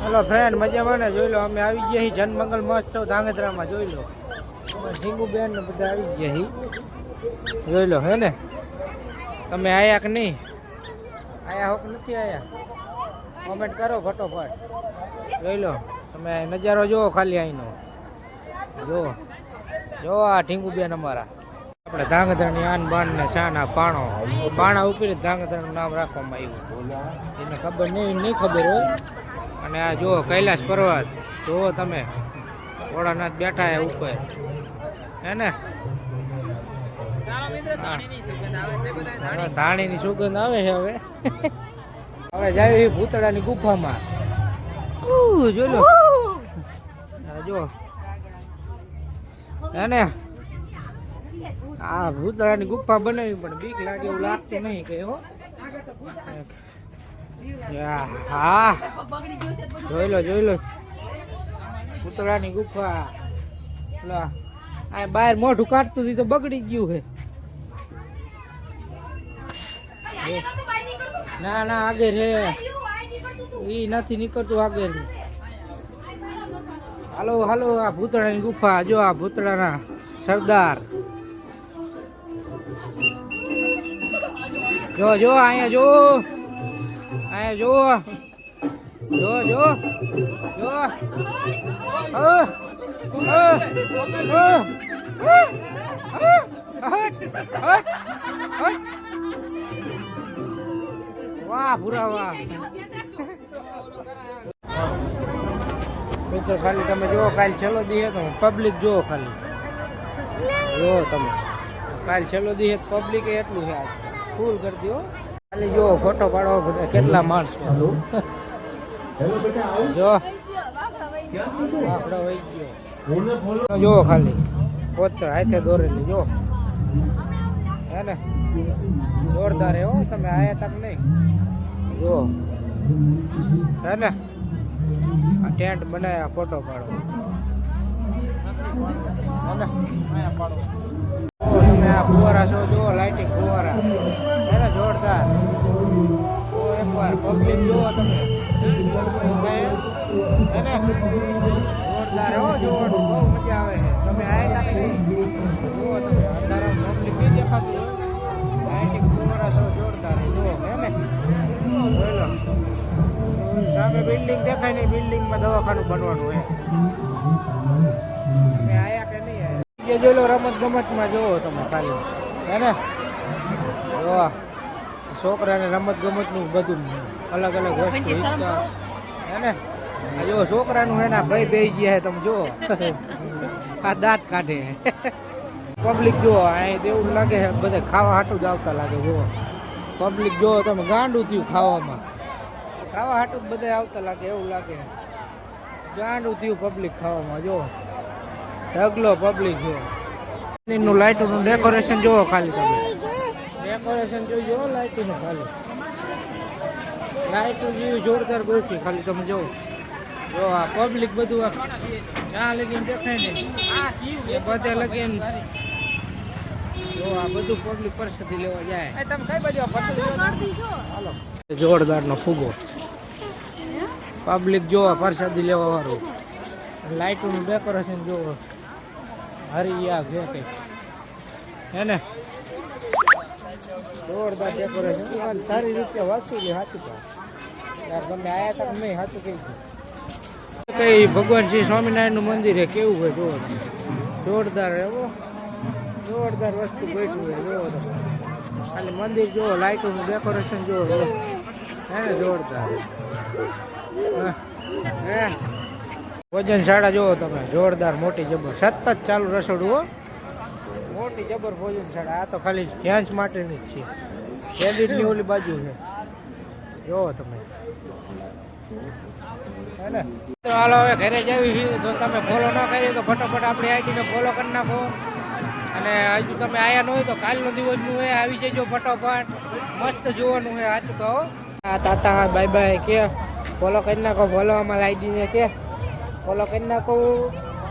Hello friend મજામાં ને? જોઈ લો, અમે આવી ગયા છીએ જનમંગલ મહોત્સવ ધાંગધ્રામાં, જોઈ લો. ઢીંગુ બેન ને બધા આવી ગયા છીએ. જોઈ લો, હે ને? તમે આયા કે નહીં? આયા હોક નથી આયા? કોમેન્ટ કરો ફટોફટ. જોઈ લો, તમે નજારો જુઓ ખાલી અહીંનો જો જો આ ઢીંગુ બેન અમારા. આપણે ધાંગધ્રાની આન બાન ને શાના પાણો. પાણા ઉપર ધાંગધ્રાનું નામ રાખવામાં આવ્યું. એને ખબર નહીં નહીં ખબર હોય. અને આ જુઓ, કૈલાસ પર્વત. જુઓ તમે, ભોળાનાથ બેઠા હે ઉપર. હે ને? ધાણીની સુગંધ આવે છે હવે. હવે જાય ભૂતળાની ગુફામાં. જો જો હે ને? આ ભૂતળાની ગુફા બનાવી, પણ બીક લાગે એવું લાગતું નહીં કે હો. હા. જોઈ લો જોઈ લો. ભૂતળાની ગુફા. આ બહાર મોઢું કાઢતું હતી તો બગડી ગયું છે ના ના આગળ છે ઈ નથી નીકળતું આગળ હાલો હાલો, આ ભૂતળાની ગુફા. જો આ ભૂતળાના સરદાર. જો જો, અહીંયા જો. અહીંયા જો. જો જો. જો. વાહ, ભૂરા વાહ. મિત્રો, ખાલી તમે જુઓ, કાલ છેલ્લો દી તો પબ્લિક જુઓ ખાલી. જુઓ તમે. કાલ છેલ્લો દી પબ્લિક એટલું છે. ફૂલ કરી દો ખાલી જો ફોટો પાડો કેટલા માણસો જો. વહી ગયો. જુઓ ખાલી. પોતે હાથે દોરેલી જો. હે ને? જોરદાર હો તમે આયા તક નહીં. જો. હે ને? આ ટેન્ટ બનાવ્યા ફોટો પાડો હે ને? પાડો તમે આ ફુવારા છો જો લાઇટિંગ ફુવારા. એકવાર પબ્લિક જુઓ તમે હે જોરદાર હો જોવાનું બહુ મજા આવે છે તમે આયા નહીં જુઓ તમે અંધારા પબ્લિક નહીં દેખાતું લાઇટિંગ ફુવારા છો જોરદાર જુઓ હે ને સામે બિલ્ડિંગ દેખાય નહીં બિલ્ડિંગમાં દવાખાનું બનવાનું હોય તમે આયા કે નહીં? આયા જોઈ લો રમત ગમતમાં જોવો તમે ખાલી હે ને જો છોકરાને રમત ગમતનું બધું અલગ અલગ વસ્તુ હે ને? જો છોકરાનું એના ભાઈ બે ગયા તમે જુઓ. આ દાંત કાઢે પબ્લિક જુઓ અહીં એવું લાગે છે બધા ખાવા હાટું જ આવતા લાગે જુઓ. પબ્લિક જુઓ તમે ગાંડું થયું ખાવામાં. ખાવા હાટું જ બધા આવતા લાગે એવું લાગે ગાંડું થયું પબ્લિક ખાવામાં જો ઢગલો પબ્લિક છે. નું લાઇટોનું ડેકોરેશન જોવો ખાલી તમે. ડેકોરેશન જોઈ જો લાઇટોનું ખાલી. લાઇટો જેવું જોરદાર ગોઠવી ખાલી તમે જોવો જો આ પબ્લિક બધું આ જ્યાં લગીને દેખાય ને બધે લગીને જો આ બધું પબ્લિક પરસેથી લેવા જાય. કઈ હાલો. જોરદારનો ફુગો. પબ્લિક જોવા પ્રસાદી લેવા વાળું. લાઇટોનું ડેકોરેશન જોવો. હરિયા છે કંઈક. હે ને? જોરદાર ડેકોરેશન સારી રીતે વાંચું છે સાચું યાર તમે આયા તક નહીં સાચું કહી દઉં કઈ ભગવાન શ્રી સ્વામિનારાયણનું મંદિર છે કેવું હોય જોવો. જોરદાર એવો જોરદાર વસ્તુ બેઠું હોય જોવો ખાલી મંદિર જુઓ, લાઇટોનું ડેકોરેશન જોવો. હે, જોરદાર. હા. ભોજનશાળા શાળા જુઓ તમે, જોરદાર મોટી જબર. સતત ચાલુ રસોડું હો. મોટી જબર ભોજન છે આ તો ખાલી જેન્ટ્સ માટેની જ છે. કેડિટની ઓલી બાજુ છે. જોવો તમે. હેને તો હાલો હવે ઘરે જવી છીએ. જો તમે ફોલો ન કરી તો ફટાફટ આપણી આઈડીને ફોલો કરી નાખો. અને હજુ તમે આયા ન હોય તો કાલનો દિવસનું હોય આવી જજો ફટાફટ. મસ્ત જોવાનું હોય સાચું કહો આ તાતા બાય બાય કે. ફોલો કરી નાખો ફોલો અમારા આઈડીને કે. ફોલો કરી નાખો.